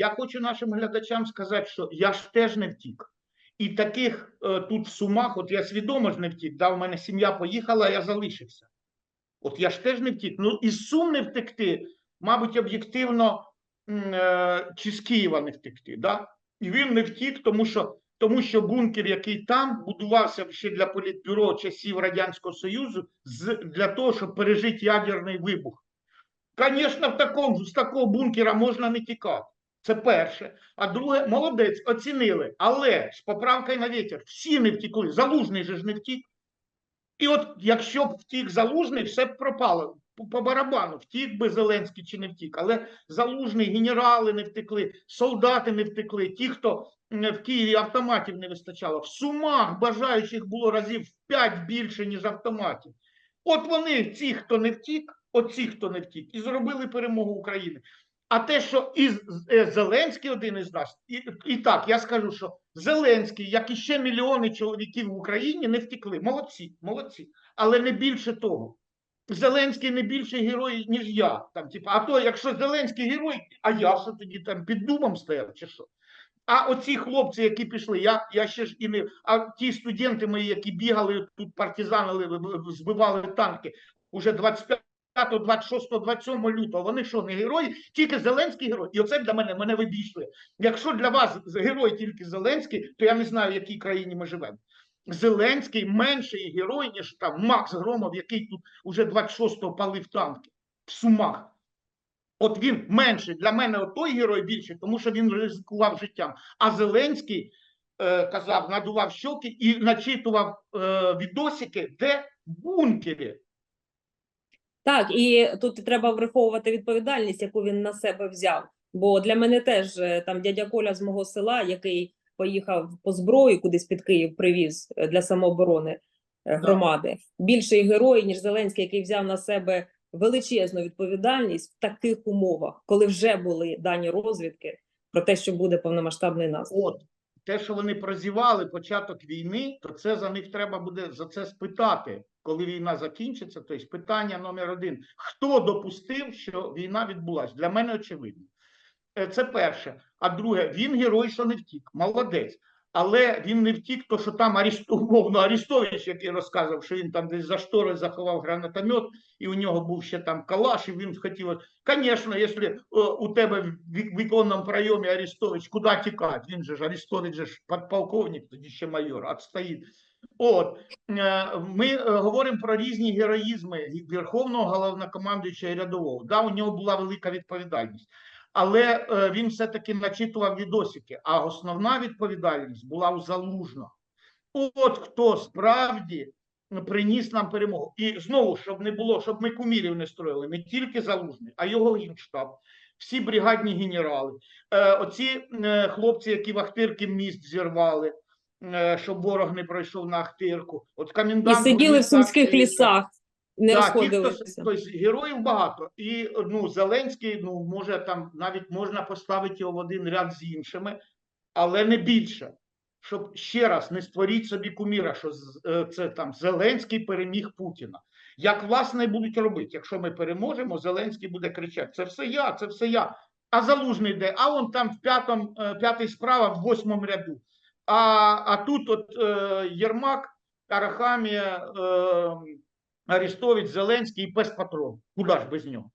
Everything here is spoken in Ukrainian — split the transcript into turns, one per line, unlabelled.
Я хочу нашим глядачам сказати, що я ж теж не втік. І таких е, тут в Сумах, от я свідомо ж не втік, да, у мене сім'я поїхала, я залишився. От я ж теж не втік. Ну, із Сум не втекти, мабуть, об'єктивно, е, чи з Києва не втекти. Да? І він не втік, тому що, тому що бункер, який там будувався ще для політбюро часів Радянського Союзу, з, для того, щоб пережити ядерний вибух. Звісно, в з такого бункера можна не тікати. Це перше. А друге, молодець, оцінили. Але з поправкою на вітер всі не втікли. Залужний же ж не втік. І от якщо б втік залужний, все б пропало. По, барабану, втік би Зеленський чи не втік. Але залужний, генерали не втекли, солдати не втекли, ті, хто в Києві автоматів не вистачало. В сумах бажаючих було разів в п'ять більше, ніж автоматів. От вони, ці, хто не втік, от ці, хто не втік, і зробили перемогу України. А те, що і е, Зеленський один із нас, і, і так, я скажу, що Зеленський, як і ще мільйони чоловіків в Україні, не втекли. Молодці, молодці. Але не більше того. Зеленський не більший герой, ніж я. Там, типу, а то, якщо Зеленський герой, а я що тоді там під дубом стояв, чи що? А оці хлопці, які пішли, я, я ще ж і не. А ті студенти мої, які бігали тут, партизанили, збивали танки, уже 25 26, 27 лютого, вони що, не герої? Тільки Зеленський герой. І оце для мене мене вибішує. Якщо для вас герой тільки Зеленський, то я не знаю, в якій країні ми живемо. Зеленський менший герой, ніж там Макс Громов, який тут уже 26-го палив танки в Сумах. От він менший. Для мене той герой більший, тому що він ризикував життям. А Зеленський е, казав, надував щоки і начитував е, відосики, де в бункері.
Так, і тут треба враховувати відповідальність, яку він на себе взяв. Бо для мене теж е, там дядя Коля з мого села, який поїхав по зброю, кудись під Київ привіз е, для самооборони е, громади. Більший герой, ніж Зеленський, який взяв на себе величезну відповідальність в таких умовах, коли вже були дані розвідки про те, що буде повномасштабний наступ.
От те, що вони прозівали початок війни, то це за них треба буде за це спитати, коли війна закінчиться. Тобто питання номер один: хто допустив, що війна відбулася? Для мене очевидно. Е, Це перше. А друге, він герой, що не втік, молодець. Але він не втік, то що там Аріст- умовно Арістович, який розказував, що він там десь за штори заховав гранатомет, і у нього був ще там калаш, і він хотів. Звісно, якщо е, у тебе в віконному прийомі Арістович, куди тікати? Він же ж Арістович же ж подполковник, тоді ще майор, отстоїть. От е, ми е, говоримо про різні героїзми Верховного головнокомандуючого і рядового. Да, у нього була велика відповідальність. Але е, він все-таки начитував відосики, а основна відповідальність була у Залужного. От хто справді приніс нам перемогу. І знову, щоб не було, щоб ми кумірів не строїли, не тільки Залужний, а його генштаб, всі бригадні генерали, е, оці е, хлопці, які в Ахтирки міст зірвали, щоб ворог не пройшов на Ахтирку. От
І сиділи в сумських лісах, не
Так,
розходилися.
тобто героїв багато. І ну, Зеленський, ну, може, там навіть можна поставити його в один ряд з іншими, але не більше. Щоб ще раз не створіть собі куміра, що е, це там Зеленський переміг Путіна. Як власне будуть робити? Якщо ми переможемо, Зеленський буде кричати: це все я, це все я. А залужний де? А он там в п'ятому, е, п'ятий справа в восьмому ряду. А, а тут от е, Єрмак, Арахамія, е, Арестович, Зеленський і без патрон. Куди ж без нього?